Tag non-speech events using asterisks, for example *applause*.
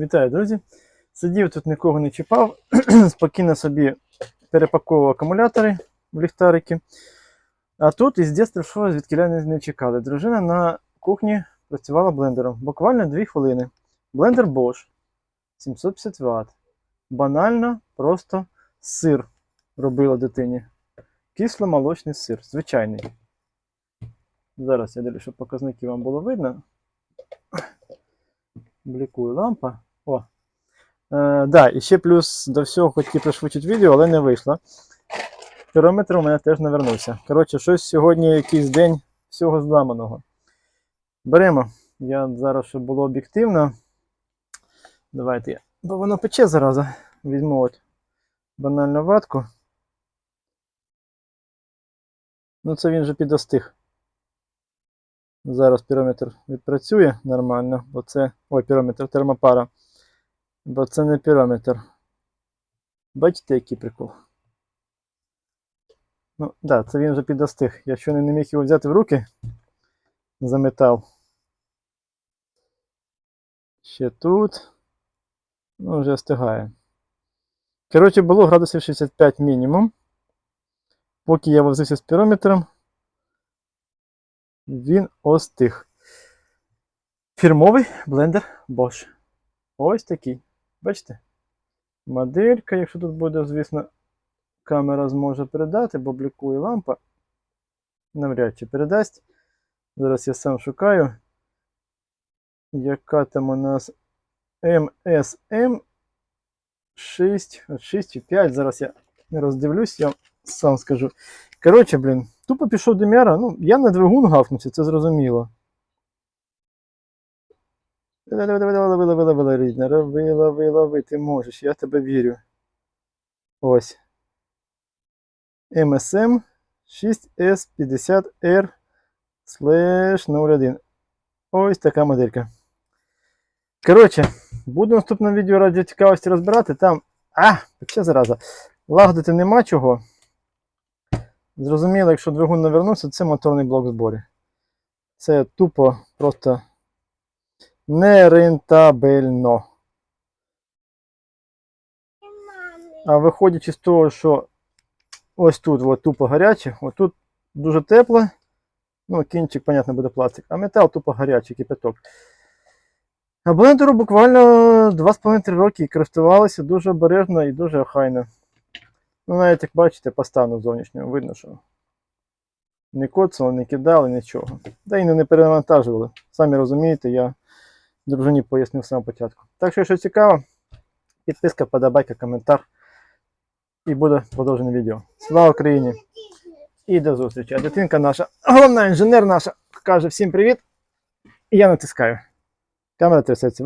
Вітаю, друзі! Сидів тут нікого не чіпав, *clears throat* спокійно собі перепаковував акумулятори в ліхтарики. А тут із дитинства що звідки не, чекали. Дружина на кухні працювала блендером. Буквально 2 хвилини. Блендер Bosch 750 Вт. Банально, просто сир робила дитині. Кисло-молочний сир, звичайний. Зараз я дивлюсь, щоб показники вам було видно. Блікує лампа. О. Е, да, і ще плюс до всього хотів пришвидшити відео, але не вийшло. Пірометр у мене теж не вернувся. Коротше, щось сьогодні якийсь день всього зламаного. Беремо. Я зараз, щоб було об'єктивно. Давайте. Бо воно пече зараза. Візьму от банальну ватку. Ну, це він вже підостиг. Зараз пірометр відпрацює нормально, бо це. Ой, пірометр термопара. Бо це не пірометр. Бачите, який прикол? Ну, так, да, це він вже підостиг. Я ще не міг його взяти в руки за метал. Ще тут. Ну, вже остигає. Коротше, було градусів 65 мінімум. Поки я возився з пірометром, він остиг. Фірмовий блендер Bosch. Ось такий. Бачите? Моделька, якщо тут буде, звісно, камера зможе передати, бо блікує лампа. Навряд чи передасть. Зараз я сам шукаю. Яка там у нас MSM 6, 6 чи 5. Зараз я не роздивлюсь, я сам скажу. Коротше, блін, тупо пішов Дем'яра. Ну, я на двигун гавкнувся, це зрозуміло. Давай, давай, давай, лови, лови, лови, рідна, лови, лови, лови, ти можеш, я тебе вірю. Ось. MSM 6S50R slash 01. Ось така моделька. Коротше, буду в наступному відео раді цікавості розбирати. Там. А, ще зараза. Лагодити нема чого. Зрозуміло, якщо двигун не вернувся, це моторний блок зборі. Це тупо просто нерентабельно. А виходячи з того, що ось тут от, тупо гаряче, отут дуже тепло. Ну, кінчик, понятно, буде пластик, а метал тупо гарячий, кипяток. А блендеру буквально 2,5 роки користувалися дуже обережно і дуже охайно. Ну, навіть як бачите, по стану зовнішнього видно, що не коцало, не кидали, нічого. Та й не перевантажували. Самі розумієте, я дружині пояснив самого початку. Так що, якщо цікаво, підписка, подобайка, коментар. І буде продовжене відео. Слава Україні! І до зустрічі. А дитинка наша, головна інженер наша, каже всім привіт. І я натискаю. Камера трясеться.